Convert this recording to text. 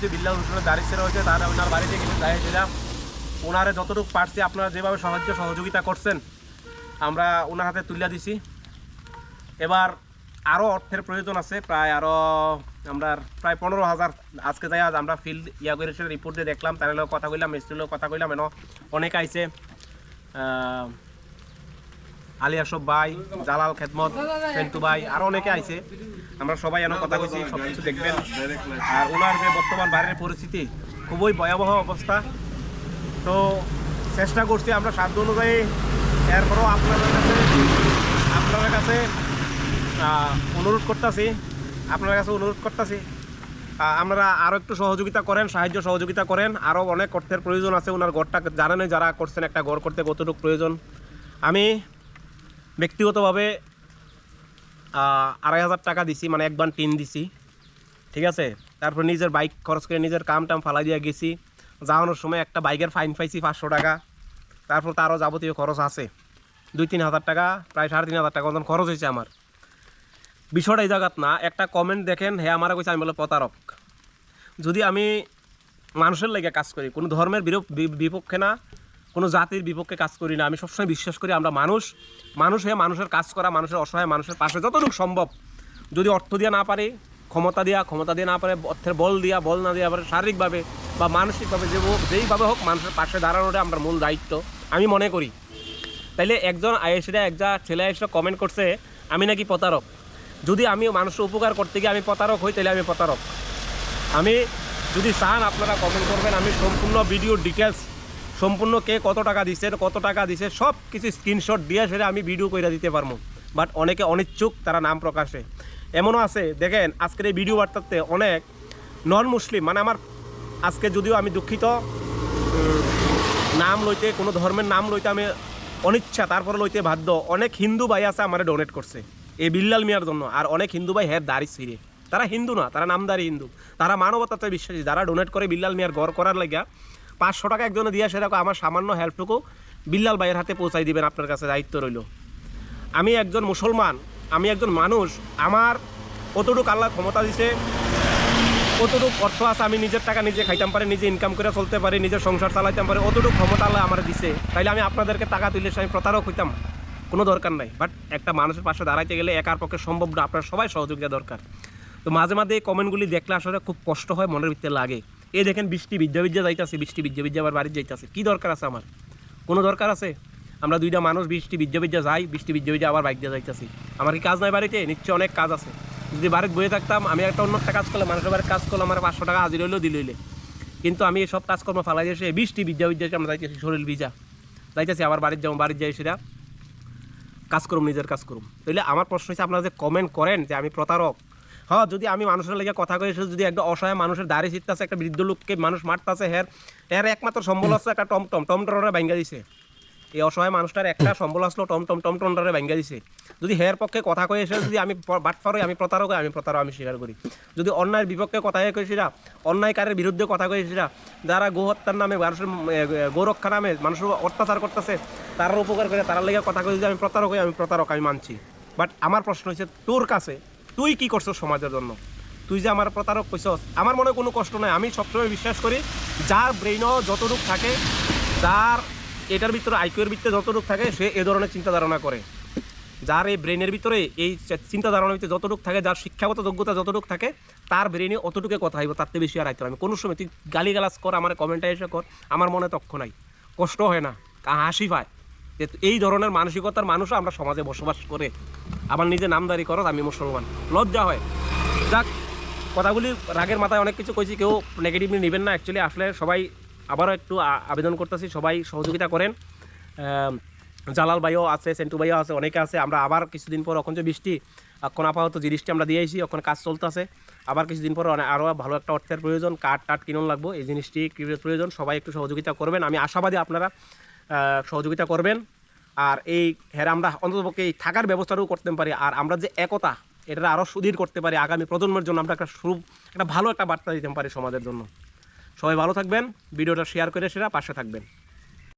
যে বিল্লাল হোসেনের দাঁড়ি ছেড়ে হয়েছে, তারা ওনার বাড়িতে গেলে যাইছিলাম ওনারে যতটুকু পারছি আপনারা যেভাবে সাহায্য সহযোগিতা করছেন, আমরা ওনার হাতে তুলে দিছি। এবার আরও অর্থের প্রয়োজন আছে, প্রায় আরও আমরা প্রায় পনেরো হাজার আজকে যাই, আজ আমরা ফিল্ড ইয়া করে রিপোর্ট দিয়ে দেখলাম, তার কথা কইলাম, মিস্ত্রির কথা কইলাম, এন অনেক আইছে। আহ, সব ভাই জালাল খেদমত সেন্টু ভাই আরও অনেকে আইছে। আমরা সবাই এনে কথা কইছি সব কিছু দেখবেন। আর ওনার যে বর্তমান বাইরের পরিস্থিতি খুবই ভয়াবহ অবস্থা। তো চেষ্টা করছি আমরা সাধ্য অনুযায়ী এরপরও আপনাদের কাছে আপনাদের কাছে অনুরোধ করতেছি আপনার কাছে অনুরোধ করতেছি। আপনারা আরও একটু সহযোগিতা করেন সাহায্য সহযোগিতা করেন। আরও অনেক অর্থের প্রয়োজন আছে ওনার ঘরটা জানেন যারা করছেন একটা ঘর করতে কতটুকু প্রয়োজন। আমি ব্যক্তিগতভাবে আড়াই হাজার টাকা দিছি মানে একবার টিন দিছি, ঠিক আছে? তারপর নিজের বাইক খরচ করে নিজের কাম টাম ফালাই দিয়ে গেছি। যাওয়ানোর সময় একটা বাইকের ফাইন পাইছি পাঁচশো টাকা। তারপর তারও যাবতীয় খরচ আছে। দুই তিন হাজার টাকা, প্রায় সাড়ে তিন হাজার টাকা মতন খরচ হয়েছে আমার। বিষয়টা এই জায়গাত না, একটা কমেন্ট দেখেন হ্যাঁ আমার কইছে আমি বলে প্রতারক। যদি আমি মানুষের লেগে কাজ করি, কোনো ধর্মের বিপক্ষে না কোনো জাতির বিপক্ষে কাজ করি না। আমি সবসময় বিশ্বাস করি আমরা মানুষ মানুষ হয়ে মানুষের কাজ করা, মানুষের অসহায়, মানুষের পাশে যতটুকু সম্ভব। যদি অর্থ দিয়ে না পারি, ক্ষমতা দেওয়া ক্ষমতা দিয়ে না পারে, অর্থের বল দিয়া, বল না দেওয়া পারে, শারীরিকভাবে বা মানসিকভাবে যে যেইভাবে হোক মানুষের পাশে দাঁড়ানোটা আমরা মূল দায়িত্ব, আমি মনে করি। তাইলে একজন আয়েসিরা একজা ছেলে এসে কমেন্ট করছে, আমি নাকি প্রতারক? যদি আমি মানুষের উপকার করতে গিয়ে আমি প্রতারক হই তাহলে আমি প্রতারক। আমি যদি চান আপনারা কমেন্ট করবেন, আমি সম্পূর্ণ ভিডিও ডিটেলস সম্পূর্ণ কে কত টাকা দিছে, কত টাকা দিছে, সব কিছু স্ক্রিনশট দিয়ে সেটা আমি ভিডিও করে দিতে পারব বাট অনেকে অনিচ্ছুক, তারা নাম প্রকাশে। এমনও আছে, দেখেন, আজকের এই ভিডিও বার্তাতে অনেক নন মুসলিম মানে আমার আজকে যদিও আমি দুঃখিত নাম লইতে, কোনো ধর্মের নাম লইতে আমি অনিচ্ছা, তারপরে লইতে বাধ্য। অনেক হিন্দু ভাই আছে আমার ডোনেট করছে, এই বিল্লাল মিয়ার জন্য। আর অনেক হিন্দু ভাই হ্যাঁ দাড়ি ছিঁড়ে। তারা হিন্দু না, তারা নামদারি হিন্দু। তারা মানবতাতে বিশ্বাসী, যারা ডোনেট করে বিল্লাল মিয়ার ঘর করার লাগিয়া পাঁচশো টাকা একজনে দিয়ে সেরকম আমার সামান্য হেল্পটুকু বিল্লাল ভাইয়ের হাতে পৌঁছাই দিবেন আপনার কাছে দায়িত্ব রইল। আমি একজন মুসলমান, আমি একজন মানুষ, আমার কতটুকু আল্লাহ ক্ষমতা দিছে কতটুকু অর্থ আছে, আমি নিজের টাকা নিজে খাইতাম পারি, নিজে ইনকাম করে চলতে পারি, নিজের সংসার চালাইতাম পারি, অতটুকু ক্ষমতা আল্লাহ আমার দিছে। তাইলে আমি আপনাদেরকে টাকা তুলে আমি প্রতারক হইতাম, কোনো দরকার নাই। বাট একটা মানুষের পাশে দাঁড়াইতে গেলে একার পক্ষে সম্ভব না, আপনার সবাই সহযোগিতা দরকার। তো মাঝে মাঝে এই কমেন্টগুলি দেখলে আসলে খুব কষ্ট হয়, মনের ভিতরে লাগে। এই দেখেন বৃষ্টি বিদ্যা বিদ্যা যাইতেছে, বৃষ্টি বিদ্যা বিদ্যা আবার বাড়িতে যাইতেছে। কী দরকার আছে আমার? কোনো দরকার আছে? আমরা দুইটা মানুষ বৃষ্টি বিদ্যা বিদ্যা যাই, বৃষ্টি বিদ্যা বিদ্যা আবার বাইক দিয়ে যাইতেছি। আমার কি কাজ নাই বাড়িতে? নিশ্চয়ই অনেক কাজ আছে। যদি বাড়িতে বয়ে থাকতাম, আমি একটা অন্য একটা কাজ করলাম মানুষের বাড়ির কাজ করলাম আমার পাঁচশো টাকা হাজির হইলেও দিল হইলে কিন্তু আমি এসব কাজকর্ম ফালাই এসে বৃষ্টি বিদ্যা বিদ্যাকে আমরা যাইতেছি শরীর ভিজা। যাইতেছি, আবার বাড়ির যাব বাড়ির যাই সেটা কাজ করুম, নিজের কাজ করুম। তাহলে আমার প্রশ্ন হচ্ছে আপনারা যে কমেন্ট করেন যে আমি প্রতারক হ্যাঁ যদি আমি মানুষের লেগে কথা কই যদি একটা অসহায় মানুষের দাঁড়িয়ে চিত্তাছে একটা বৃদ্ধ লোককে মানুষ মারতাছে হের এর একমাত্র সম্বল আছে একটা টমটম টমটমরে ভাঙ্গা দিছে। এই অসহায় মানুষটার একটা সম্বল আসলো টম টম টম টমটমটারে ভাঙ্গা দিছে। যদি হের পক্ষে কথা কয়ে এসে যদি আমি বাটফার হই আমি প্রতারক আমি প্রতারক, আমি স্বীকার করি। যদি অন্যায়ের বিপক্ষে কথা কয়ে সেটা অন্যায়কারের বিরুদ্ধে কথা কয়ে সেটা যারা গোহত্যার নামে, মানুষের গৌরক্ষা নামে মানুষের অত্যাচার করতেছে তারা উপকার করে তার লেগে কথা কয়ে যদি আমি প্রতারক আমি প্রতারক, আমি মানছি। বাট আমার প্রশ্ন হচ্ছে তোর কাছে তুই কি করছ সমাজের জন্য? তুই যে আমার প্রতারক কইছস আমার মনে কোনো কষ্ট নাই। আমি সবসময় বিশ্বাস করি, যার ব্রেইনও যতটুক থাকে, যার এটার ভিতরে আইকিউর ভিতরে যতটুক থাকে, সে এ ধরনের চিন্তা ধারণা করে। যার এই ব্রেনের ভিতরে এই চিন্তা ধারণার ভিতরে যতটুক থাকে, যার শিক্ষাগত যোগ্যতা যতটুক থাকে, তার ব্রেনে অতটুকু কথা হইব, তার থেকে বেশি আর আইতে আমি কোনো সময় তুই গালি গালাজ কর, আমার কমেন্টে এসে কর, আমার মনে তক্ষ নাই। কষ্ট হয় না, হাসি পায়। যে এই ধরনের মানসিকতার মানুষও আমরা সমাজে বসবাস করে। আমার নিজে নামদারি করত আমি মুসলমান। লজ্জা হয়। যাক, কথাগুলি রাগের মাথায় অনেক কিছু কইছি, কেউ নেগেটিভলি নেবেন না অ্যাকচুয়ালি আসলে সবাই আবারও একটু আবেদন করতেছি, সবাই সহযোগিতা করেন। জালাল ভাইও আছে, সেন্টু ভাইও আছে, অনেকে আছে, আমরা আবার কিছুদিন পর এখন যে বৃষ্টি এখন আপাতত জিনিসটি আমরা দিয়েছি এখন কাজ চলতেছে। আবার কিছুদিন পর আরও ভালো একটা অর্থের প্রয়োজন, কাঠ টাট কিনুন লাগবো, এই জিনিসটি প্রয়োজন, সবাই একটু সহযোগিতা করবেন। আমি আশাবাদী আপনারা সহযোগিতা করবেন। আর এই হ্যাঁ আমরা অন্ততপক্ষে এই থাকার ব্যবস্থাটাও করতে পারি। আর আমরা যে একতা এটা আরও সুদৃঢ় করতে পারি আগামী প্রজন্মের জন্য আমরা একটা শুরু একটা ভালো একটা বার্তা দিতে পারি সমাজের জন্য। সবাই ভালো থাকবেন, ভিডিওটা শেয়ার করে সেরা পাশে থাকবেন।